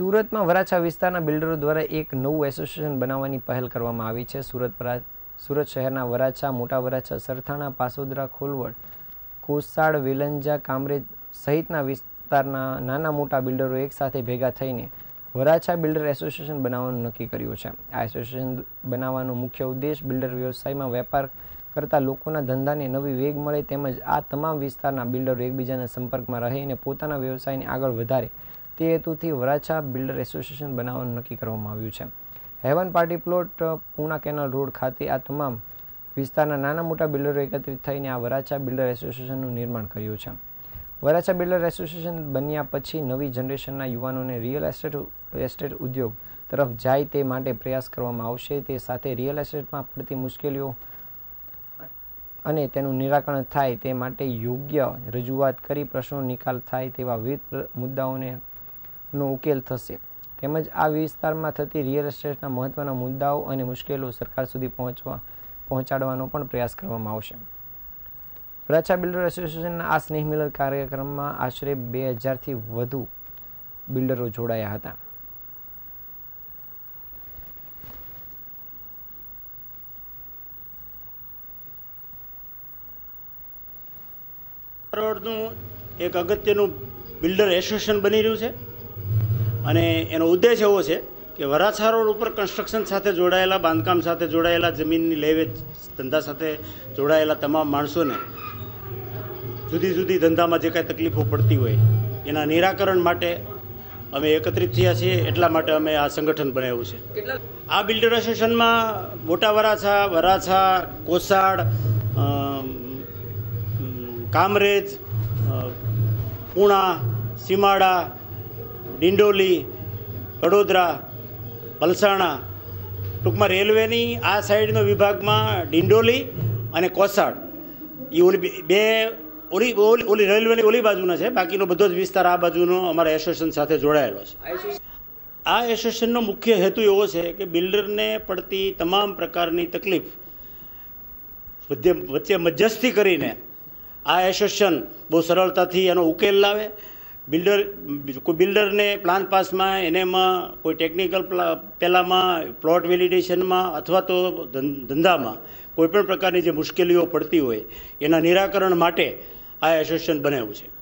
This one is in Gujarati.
સુરતમાં વરાછા વિસ્તારના બિલ્ડરો દ્વારા એક નવું એસોસિએશન બનાવવાની પહેલ કરવામાં આવી છે. સુરત સુરત શહેરના વરાછા, મોટા વરાછા, સરથાણા, પાસોદરા, ખોલવડ, કોસાડ, વેલંજા, કામરેજ સહિતના વિસ્તારના નાના મોટા બિલ્ડરો એકસાથે ભેગા થઈને વરાછા બિલ્ડર એસોસિએશન બનાવવાનું નક્કી કર્યું છે. આ એસોસિએશન બનાવવાનો મુખ્ય ઉદ્દેશ બિલ્ડર વ્યવસાયમાં વેપાર કરતા લોકોના ધંધાને નવી વેગ મળે તેમજ આ તમામ વિસ્તારના બિલ્ડરો એકબીજાના સંપર્કમાં રહે અને પોતાના વ્યવસાયને આગળ વધારે તે હેતુથી વરાછા બિલ્ડર એસોસિએશન બનાવવાનું નક્કી કરવામાં આવ્યું છે. Heaven party plot Puna canal road ખાતે આ તમામ વિસ્તારના નાના મોટા બિલ્ડરો એકત્રિત થઈને આ વરાછા બિલ્ડર એસોસિએશનનું નિર્માણ કર્યું છે. વરાછા બિલ્ડર એસોસિએશન બન્યા પછી નવી જનરેશનના યુવાનોને રિયલ એસ્ટેટ એસ્ટેટ ઉદ્યોગ તરફ જાય તે માટે પ્રયાસ કરવામાં આવશે. તે સાથે રિયલ એસ્ટેટમાં પડતી મુશ્કેલીઓ અને તેનું નિરાકરણ થાય તે માટે યોગ્ય રજૂઆત કરી પ્રશ્નો નિકાલ થાય તેવા વિવિધ મુદ્દાઓને નો ઉકેલ થશે. તેમજ આ વિસ્તારમાં થતી રિયલ એસ્ટેટના મહત્ત્વના મુદ્દાઓ અને મુશ્કેલીઓ સરકાર સુધી પહોંચવા, પહોંચાડવાનો પણ પ્રયાસ કરવામાં આવશે. વરાછા બિલ્ડર એસોસિએશનના આ સ્નેહ મિલન કાર્યક્રમમાં આશરે બે હજારથી વધુ બિલ્ડરો જોડાયા હતા. એક અગત્યનું બિલ્ડર એસોસિએશન બની રહ્યું છે. અને એનો ઉદ્દેશ એવો છે કે વરાછા રોડ ઉપર કન્સ્ટ્રક્શન સાથે જોડાયેલા, બાંધકામ સાથે જોડાયેલા, જમીનની લેવેચ ધંધા સાથે જોડાયેલા તમામ માણસોને જુદી જુદી ધંધામાં જે કાંઈ તકલીફો પડતી હોય, એના નિરાકરણ માટે અમે એકત્રિત થયા છીએ. એટલા માટે અમે આ સંગઠન બનાવ્યું છે. આ બિલ્ડર એસોસિએશનમાં મોટા વરાછા વરાછા, કોસાડ કામરેજ પૂણા, સીમાડા ડિંડોલી, વડોદરા પલસાણા ટૂંકમાં રેલવેની આ સાઈડનો વિભાગમાં ડિંડોલી અને કોસાડ. એ ઓલી બે- ઓલી ઓલી રેલવેની ઓલી બાજુના છે. બાકીનો બધો જ વિસ્તાર આ બાજુનો અમારા એસોસિએશન સાથે જોડાયેલો છે. આ એસોસિએશનનો મુખ્ય હેતુ એવો છે કે બિલ્ડરને પડતી તમામ પ્રકારની તકલીફ વચ્ચે મધ્યસ્થી કરીને આ એસોસિએશન બહુ સરળતાથી એનો ઉકેલ લાવે બિલ્ડર, કોઈ બિલ્ડરને પ્લાન પાસમાં એનેમાં કોઈ ટેકનિકલ પહેલાંમાં પ્લોટ વેલિડેશનમાં અથવા તો ધંધામાં કોઈપણ પ્રકારની જે મુશ્કેલીઓ પડતી હોય, એના નિરાકરણ માટે આ એસોસિએશન બનાવ્યું છે.